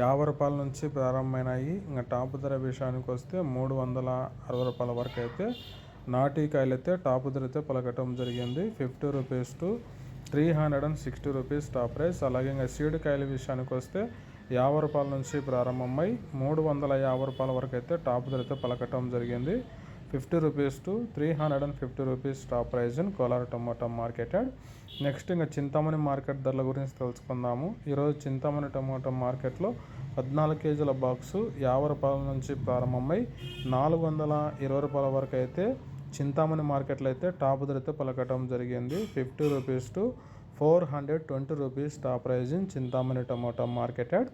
యాభై రూపాయల నుంచి ప్రారంభమైనాయి. ఇంకా టాప్ ధర విషయానికి వస్తే మూడు వందల అరవై రూపాయల వరకు అయితే నాటి కాయలు అయితే టాప్ ధర అయితే పలకటం జరిగింది. Fifty rupees to three hundred and sixty rupees top price. అలాగే ఇంకా సీడ్ కాయల విషయానికి వస్తే యాభై రూపాయల నుంచి ప్రారంభమై మూడు వందల యాభై రూపాయల వరకు అయితే టాప్ ధర అయితే పలకటం జరిగింది. Fifty rupees to three hundred and fifty rupees top price in Kolar tomato marketed. Next ఇంకా చింతామణి మార్కెట్ ధరల గురించి తెలుసుకుందాము. ఈరోజు చింతామణి టొమాటో మార్కెట్లో పద్నాలుగు కేజీల బాక్సు యాభై రూపాయల నుంచి ప్రారంభమై నాలుగు వందల ఇరవై రూపాయల వరకు అయితే చింతామణి మార్కెట్లో అయితే టాప్ ధర అయితే పలకటం జరిగింది. Fifty rupees to four hundred twenty rupees top price in Chintamani tomato marketed.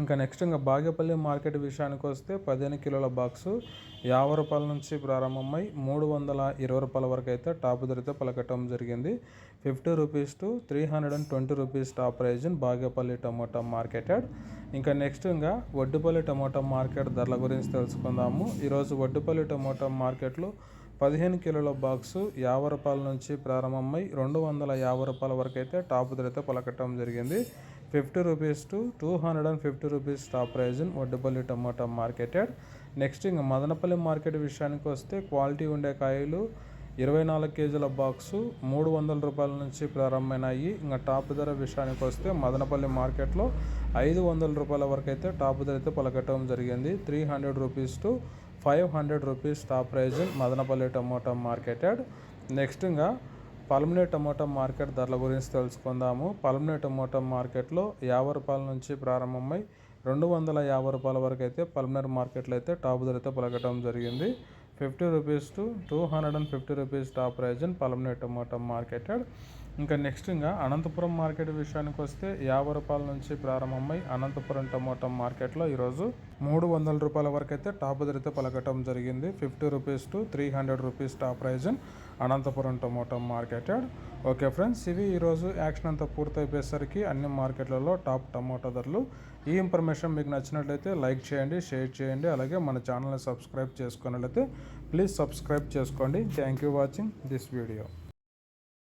ఇంకా నెక్స్ట్ ఇంకా బాగేపల్లి మార్కెట్ విషయానికి వస్తే పదిహేను కిలోల బాక్సు యాభై రూపాయల నుంచి ప్రారంభమై మూడు వందల ఇరవై రూపాయల వరకు అయితే టాప్ ధరతో పలకటం జరిగింది. Fifty rupees to three hundred and twenty rupees top price in Bagepalli tomato marketed. ఇంకా నెక్స్ట్ ఇంకా వడ్డుపల్లి టమోటా మార్కెట్ ధరల గురించి తెలుసుకుందాము. ఈరోజు వడ్డుపల్లి టమోటా మార్కెట్లో పదిహేను కిలోల బాక్సు యాభై రూపాయల నుంచి ప్రారంభమై రెండు వందల యాభై రూపాయల వరకు అయితే టాప్ ధరతో పలకటం జరిగింది. Fifty rupees to two hundred and fifty rupees top price in Vaddapalli tomato marketed. Next ఇంకా మదనపల్లి మార్కెట్ విషయానికి వస్తే క్వాలిటీ ఉండే కాయలు ఇరవై నాలుగు కేజీల బాక్సు మూడు వందల రూపాయల నుంచి ప్రారంభమైనాయి. ఇంకా టాప్ ధర విషయానికి వస్తే మదనపల్లి మార్కెట్లో ఐదు వందల రూపాయల వరకు అయితే టాప్ ధర అయితే పలకటం జరిగింది. Three hundred rupees to five hundred rupees top price Madanapalli tomato marketed. Next ఇంకా పల్మినే టమోటా మార్కెట్ ధరల గురించి తెలుసుకుందాము. పల్మినే టమోటా మార్కెట్లో యాభై రూపాయల నుంచి ప్రారంభమై రెండు వందల యాభై రూపాయల వరకు అయితే పల్మనర్ మార్కెట్లో అయితే టాప్ ధర అయితే పలకటం జరిగింది. Fifty rupees to two hundred and fifty rupees top price in Palamaner tomato marketed. ఇంకా నెక్స్ట్ ఇంకా అనంతపురం మార్కెట్ విషయానికి వస్తే యాభై రూపాయల నుంచి ప్రారంభమై అనంతపురం టమోటా మార్కెట్లో ఈరోజు మూడు వందల రూపాయల వరకు అయితే టాప్ ధరతో పలకటం జరిగింది. Fifty rupees to three hundred rupees top price Anantapuram tomato market okay friends ఇవి ఈరోజు యాక్షన్ అంతా పూర్తయిపోయేసరికి అన్ని మార్కెట్లలో టాప్ టమోటా ధరలు. ఈ ఇన్ఫర్మేషన్ మీకు నచ్చినట్లయితే లైక్ చేయండి షేర్ చేయండి అలాగే మన ఛానల్ని సబ్స్క్రైబ్ చేసుకున్నట్లయితే ప్లీజ్ సబ్స్క్రైబ్ చేసుకోండి. Thank you watching this video.